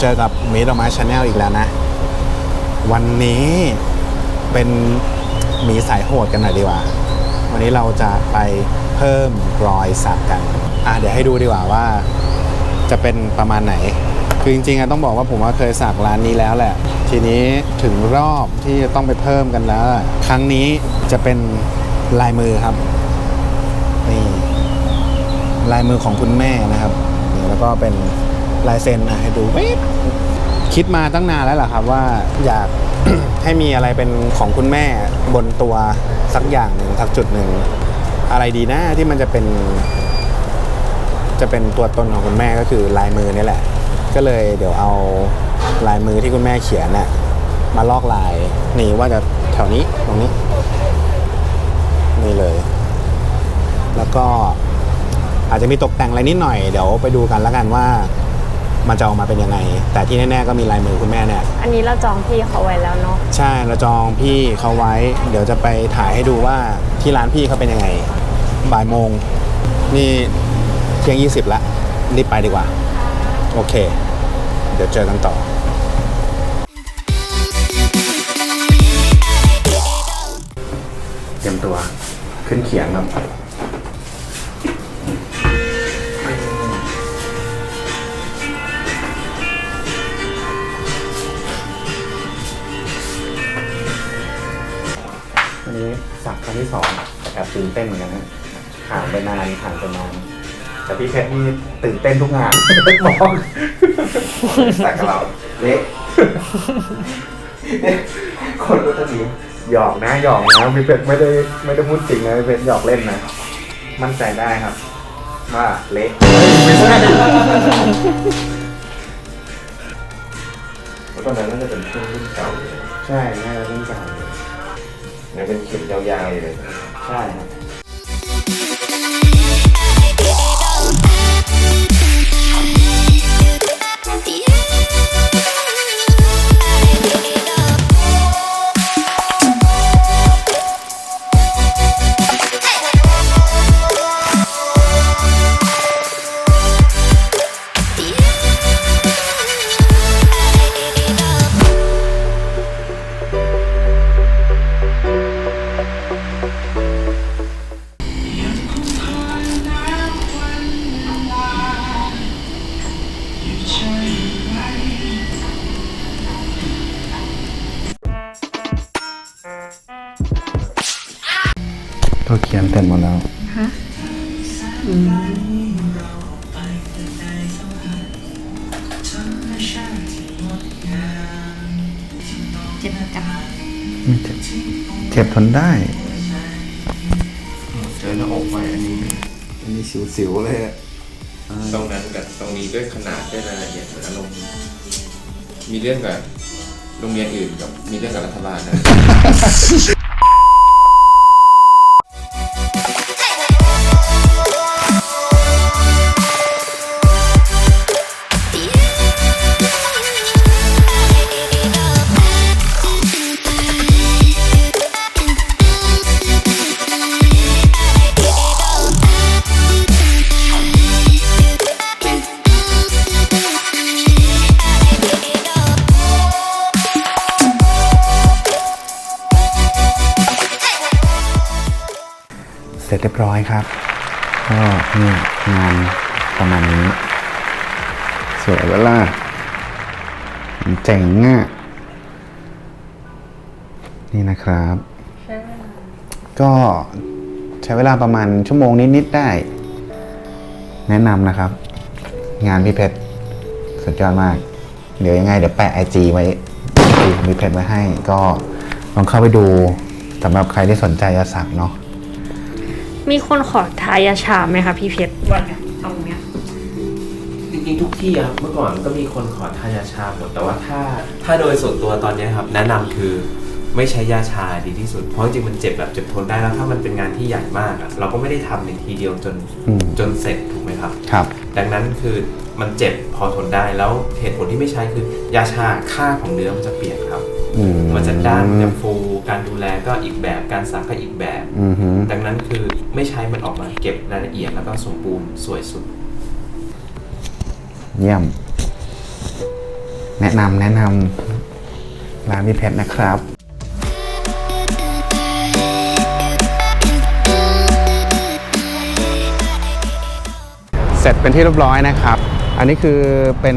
เจอกับมีดอกม้ชาแนลอีกแล้วนะ วันนี้เป็นมีสายโหดกันหน่อยดีกว่า วันนี้เราจะไปเพิ่มรอยสักกัน อะเดี๋ยวให้ดูดีกว่าว่า จะเป็นประมาณไหน คือจริงๆอะต้องบอกว่าผมว่าเคยสักร้านนี้แล้วแหละ ทีนี้ถึงรอบที่จะต้องไปเพิ่มกันแล้ว ครั้งนี้จะเป็นลายมือครับนี่ลายมือของคุณแม่นะครับ แล้วก็เป็น ลายเซ็นนะให้ดูวิบคิดมาตั้งนานแล้วล่ะครับว่าอยาก ให้มีอะไรเป็นของคุณแม่บนตัวสักอย่างหนึ่งสักจุดหนึ่งอะไรดีนะที่มันจะเป็น จะเป็นตัวตนของคุณแม่ก็คือลายมือนี่แหละ ก็เลยเดี๋ยวเอาลายมือที่คุณแม่เขียนน่ะมาลอกลายนี่ว่าจะแถวนี้ตรงนี้นี่เลย แล้วก็อาจจะมีตกแต่งอะไรนิดหน่อยเดี๋ยวไปดูกันแล้วกันว่า มันจะออกมาเป็นยังไง แต่ที่แน่ๆก็มีลายมือคุณแม่เนี่ยอันนี้เราจองพี่เขาไว้แล้วเนาะใช่เราจองพี่เขาไว้ เดี๋ยวจะไปถ่ายให้ดูว่าที่ร้านพี่เขาเป็นยังไง บ่ายโมงนี่เที่ยงยี่สิบละรีบไปดีกว่า โอเค เดี๋ยวเจอกันต่อเตรียมตัวขึ้นเขียงครับ ที่สองแต่แอบตื่นเต้นเหมือนกันนะห่างไปนานห่างไปนานแต่พี่เพชรนี่ตื่นเต้นทุกงานมองสักกับเราเละคนก็จะหนีหยอกนะหยอกนะพี่เพชรไม่ได้ไม่ได้พูดจริงนะพี่เพชรหยอกเล่นนะมั่นใจได้ครับว่าเละไม่ใช่เพราะตอนนั้นน่าจะเป็นช่วงรุ่นเก่าเลยใช่ใช่เรื่องเก่า เลยยังเป็นเข็มยาวๆเลย ใช่ครับ ตัวเขียนเสร็จหมดแล้วเจ็บจังไม่เจ็บเจ็บทนได้ เจอหน้าอกไปอันนี้ อันนี้สิวๆเลยอะตรงนั้นกับตรงนี้ด้วยขนาดด้วยรายละเอียดเหมือนอารมณ์มีเรื่องกับโรงเรียนอื่นกับมีเรื่องกับรัฐบาลนะ เสร็จเรียบร้อยครับก็นี่งานประมาณนี้ สวยเวล่ะเจ๋งอะนี่นะครับ ก็ใช้เวลาประมาณชั่วโมงนิด ๆ ได้ แนะนำนะครับ งานพี่เพชรสุดยอดมาก เดี๋ยวยังไง เดี๋ยวแปะไอจีไว้ไอจีของพี่เพชรไว้ให้ ก็ลองเข้าไปดูสำหรับใครที่สนใจจะสักเนาะ มีคนขอทายาชาไหมคะพี่เพชรวันเนี้ยตรงเนี้ยจริงๆทุกที่อะครับเมื่อก่อนก็มีคนขอทานยาชาหมดแต่ว่าถ้าถ้าโดยส่วนตัวตอนเนี้ยครับ แนะนำคือไม่ใช้ยาชาดีที่สุด เพราะจริงๆมันเจ็บแบบเจ็บทนได้แล้ว ถ้ามันเป็นงานที่ใหญ่มากอะเราก็ไม่ได้ทำในทีเดียวจนอืม จนเสร็จถูกไหมครับ ครับ ดังนั้นคือมันเจ็บพอทนได้แล้วเหตุผลที่ไม่ใช้คือยาชาค่าของเนื้อมันจะเปลี่ยนครับ อืม มันจะด้านมันจะฟู การดูแลก็อีกแบบการสักก็อีกแบบ อือหือ ดังนั้นคือไม่ใช้มันออกมาเก็บรายละเอียดแล้วก็สมบูรณ์สวยสุด เยี่ยม แนะนำแนะนำร้านพี่เพชรนะครับ เสร็จเป็นที่เรียบร้อยนะครับ อันนี้คือเป็น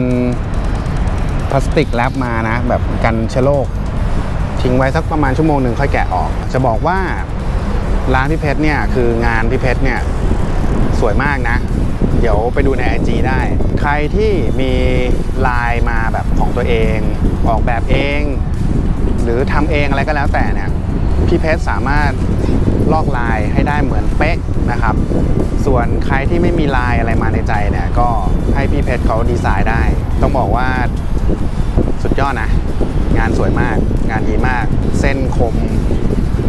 พลาสติกแรปมานะ แบบกันเชื้อโรค ทิ้งไว้สักประมาณชั่วโมงหนึ่งค่อยแกะออก จะบอกว่าร้านพี่เพชรเนี่ยคืองานพี่เพชรเนี่ยสวยมากนะ เดี๋ยวไปดูใน IG ได้ ใครที่มีลายมาแบบของตัวเอง ออกแบบเอง หรือทำเองอะไรก็แล้วแต่เนี่ยพี่เพชรสามารถลอกลายให้ได้เหมือนเป๊ะนะครับ ส่วนใครที่ไม่มีลายอะไรมาในใจเนี่ยก็ให้พี่เพชรเขาดีไซน์ได้ ต้องบอกว่า สุดยอดนะ งานสวยมาก งานดีมาก เส้นคม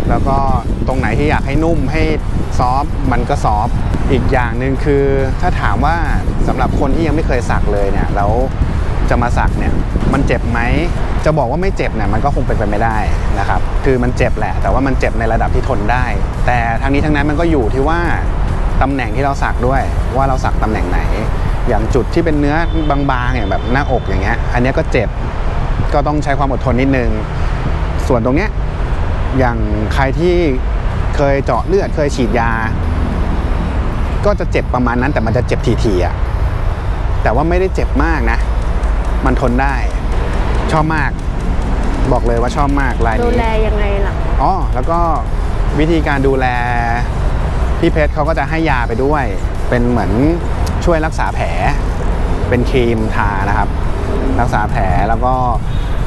แล้วก็ตรงไหนที่อยากให้นุ่มให้ซอฟมันก็ซอฟอีกอย่างหนึ่งคือถ้าถามว่าสำหรับคนที่ยังไม่เคยสักเลยเนี่ยแล้วจะมาสักเนี่ยมันเจ็บไหมจะบอกว่าไม่เจ็บเนี่ยมันก็คงเป็นไปไม่ได้นะครับคือมันเจ็บแหละ แต่ว่ามันเจ็บในระดับที่ทนได้ แต่ทั้งนี้ทั้งนั้นมันก็อยู่ที่ว่าตำแหน่งที่เราสักด้วยว่าเราสักตำแหน่งไหน อย่างจุดที่เป็นเนื้อบางๆอย่างแบบหน้าอกอย่างเงี้ย อันเนี้ยก็เจ็บก็ต้องใช้ความอดทนนิดนึง ส่วนตรงเนี้ยอย่างใครที่เคยเจาะเลือดเคยฉีดยา ก็จะเจ็บประมาณนั้นแต่มันจะเจ็บทีๆอะแต่ว่าไม่ได้เจ็บมากนะ มันทนได้ ชอบมาก บอกเลยว่าชอบมากลายดูนี้แลยังไงหลังอ๋อแล้วก็วิธีการดูแลพี่เพชรเขาก็จะให้ยาไปด้วย เป็นเหมือน ช่วยรักษาแผลเป็นครีมทานะครับ รักษาแผลแล้วก็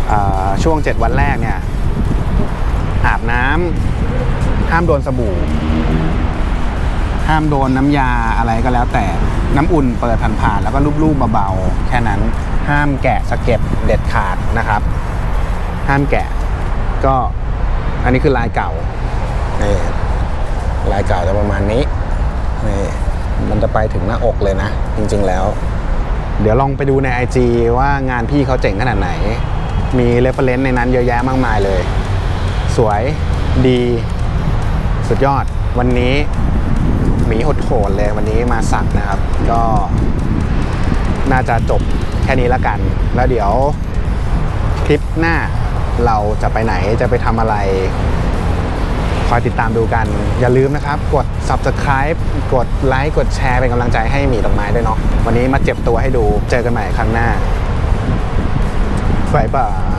เอ่อช่วง 7 วันแรกเนี่ยอาบน้ำห้ามโดนสบู่ ห้ามโดนน้ำยาอะไรก็แล้วแต่น้ำอุ่นเปิดผ่านๆแล้วก็ลูบๆเบาๆแค่นั้นห้ามแกะสะเก็ดเด็ดขาดนะครับ ห้ามแกะ ก็อันนี้คือลายเก่านี่ลายเก่าจะประมาณนี้นี่ มันจะไปถึงหน้าอกเลยนะ จริงๆแล้ว เดี๋ยวลองไปดูใน IG ว่างานพี่เขาเจ๋งขนาดไหน มีเรฟเฟรนซ์ในนั้นเยอะแยะมากมายเลย สวยดีสุดยอด วันนี้หมีหดโหดเลยวันนี้มาสักนะครับ ก็น่าจะจบแค่นี้ละกัน แล้วเดี๋ยวคลิปหน้าเราจะไปไหนจะไปทำอะไร อยติดตามดูกัน อย่าลืมนะครับ กด subscribe กดไลค์กดแชร์เป็นกำลังใจให้หมีดอกไม้ด้วยเนาะวันนี้มาเจ็บตัวให้ดูเจอกันใหม่ครั้งหน้าบายบาย